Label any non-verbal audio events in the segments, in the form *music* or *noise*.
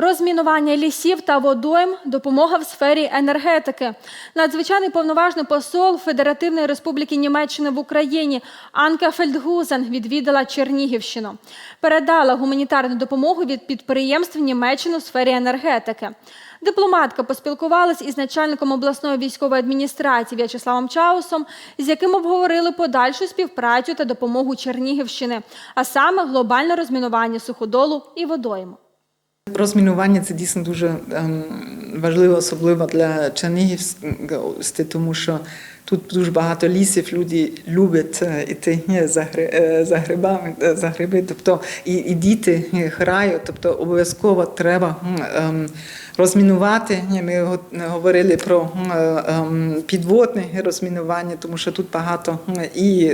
Розмінування лісів та водойм, допомога в сфері енергетики. Надзвичайний повноважний посол Федеративної Республіки Німеччини в Україні Анка Фельдгузен відвідала Чернігівщину. Передала гуманітарну допомогу від підприємств Німеччини у сфері енергетики. Дипломатка поспілкувалась із начальником обласної військової адміністрації В'ячеславом Чаусом, з яким обговорили подальшу співпрацю та допомогу Чернігівщини, а саме глобальне розмінування суходолу і водойму. Розмінування це дійсно дуже ем, важливо, особливо для Чернігівської, тому що тут дуже багато лісів, люди люблять е, іти е, е, за грибами, за гриби, тобто і, і діти грають, тобто обов'язково треба ем, розмінувати. Ми говорили про ем, підводне розмінування, тому що тут багато і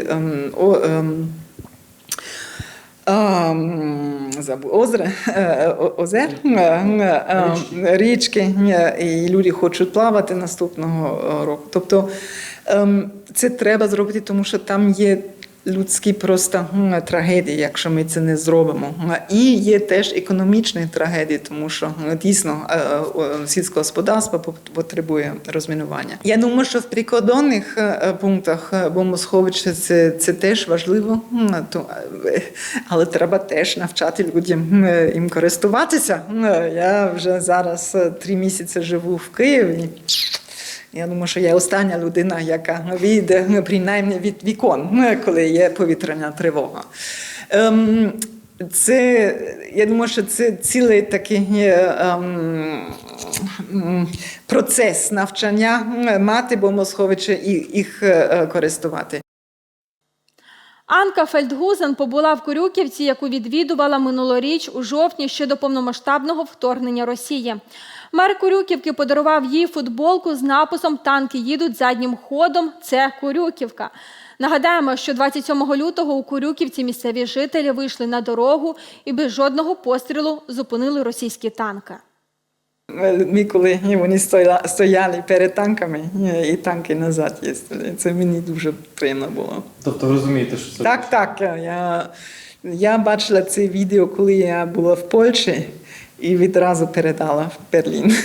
забув, озеро, *laughs* е, озер, е, е, річки, і люди хочуть плавати наступного року. Тобто ем, це треба зробити, тому що там є людські просто трагедії, якщо ми це не зробимо. І є теж економічні трагедії, тому що дійсно е, е, сільське господарство потребує розмінування. Я думаю, що в прикордонних е, пунктах бомбосховища це, це теж важливо, *laughs* але треба теж навчати людям їм користуватися. Я вже зараз три місяці живу в Києві. Я думаю, що я остання людина, яка вийде ну, принаймні від вікон, ну, коли є повітряна тривога. Ем, це, я думаю, що це цілий такий е, ем, процес навчання мати бомбосховища і їх е, користувати. Анка Фельдгузен побула в Курюківці, яку відвідувала минулоріч у жовтні ще до повномасштабного вторгнення Росії. Мер Курюківки подарував їй футболку з написом Танки їдуть заднім ходом. Це Курюківка. Нагадаємо, що 27 лютого у Курюківці місцеві жителі вийшли на дорогу і без жодного пострілу зупинили російські танки. Ми коли вони стояли, стояли перед танками е, і танки назад їздили. Це мені дуже приємно було. Тобто ви розумієте, що це Так, так. Я, я бачила це відео, коли я була в Польщі і відразу передала в Берлін.